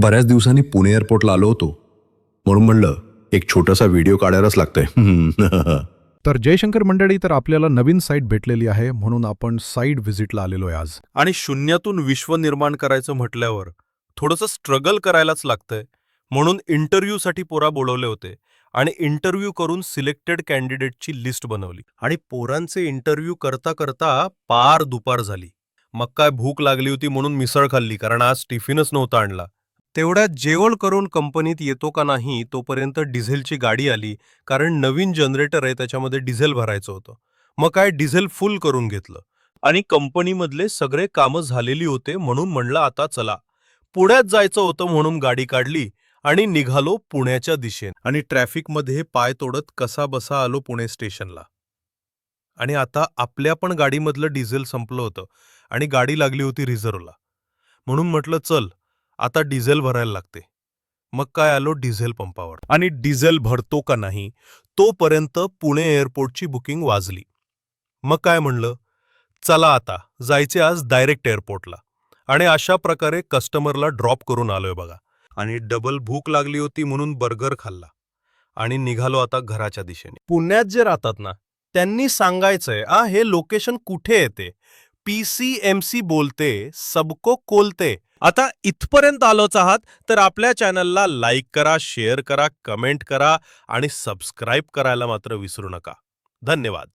बऱ्याच दिवसांनी पुणे एअरपोर्टला आलो होतो. म्हणून म्हणलं एक छोटासा व्हिडिओ काढायलाच लागतंय. तर जयशंकर मंडळी तर आपल्याला नवीन साईट भेटलेली आहे म्हणून आपण साईट व्हिजिटला आलेलो आहे आज. आणि शून्यातून विश्व निर्माण करायचं म्हटल्यावर थोडंसं स्ट्रगल करायलाच लागतंय. म्हणून इंटरव्ह्यूसाठी पोरा बोलवले होते आणि इंटरव्ह्यू करून सिलेक्टेड कॅन्डिडेटची लिस्ट बनवली. आणि पोरांचे इंटरव्ह्यू करता करता पार दुपार झाली. मग काय भूक लागली होती म्हणून मिसळ खाल्ली कारण आज टिफिनच नव्हता आणला. तेवढ्यात जेवण करून कंपनीत येतो का नाही तोपर्यंत डिझेलची गाडी आली कारण नवीन जनरेटर आहे त्याच्यामध्ये डिझेल भरायचं होतं. मग काय डिझेल फुल करून घेतलं. आणि कंपनीमधले सगळे कामं झालेली होते म्हणून म्हणलं आता चला. पुण्यात जायचं होतं म्हणून गाडी काढली आणि निघालो पुण्याच्या दिशेने. आणि ट्रॅफिकमध्ये पाय तोडत कसा बसा आलो पुणे स्टेशनला. आणि आता आपल्या पण गाडीमधलं डिझेल संपलं होतं आणि गाडी लागली होती रिझर्वला. म्हणून म्हटलं चल आता डिझेल भरायला लागते. मग काय आलो डिझेल पंपावर. आणि डिझेल भरतो का नाही तोपर्यंत पुणे एअरपोर्टची बुकिंग वाजली. मग काय म्हणलं? चला आता जायचे आज डायरेक्ट एअरपोर्टला. आणि अशा प्रकारे कस्टमरला ड्रॉप करून आलोय बघा. आणि डबल भूक लागली होती म्हणून बर्गर खाल्ला. आणि निघालो आता घराच्या दिशेने. पुण्यात जे राहतात ना त्यांनी सांगायचंय आ हे लोकेशन कुठे येते? पी सी एम सी बोलते सबको कोलते. आता इथपर्यंत आलोच आहात तर आपल्या चॅनलला लाईक करा शेअर करा कमेंट करा आणि सबस्क्राईब करायला मात्र विसरू नका. धन्यवाद.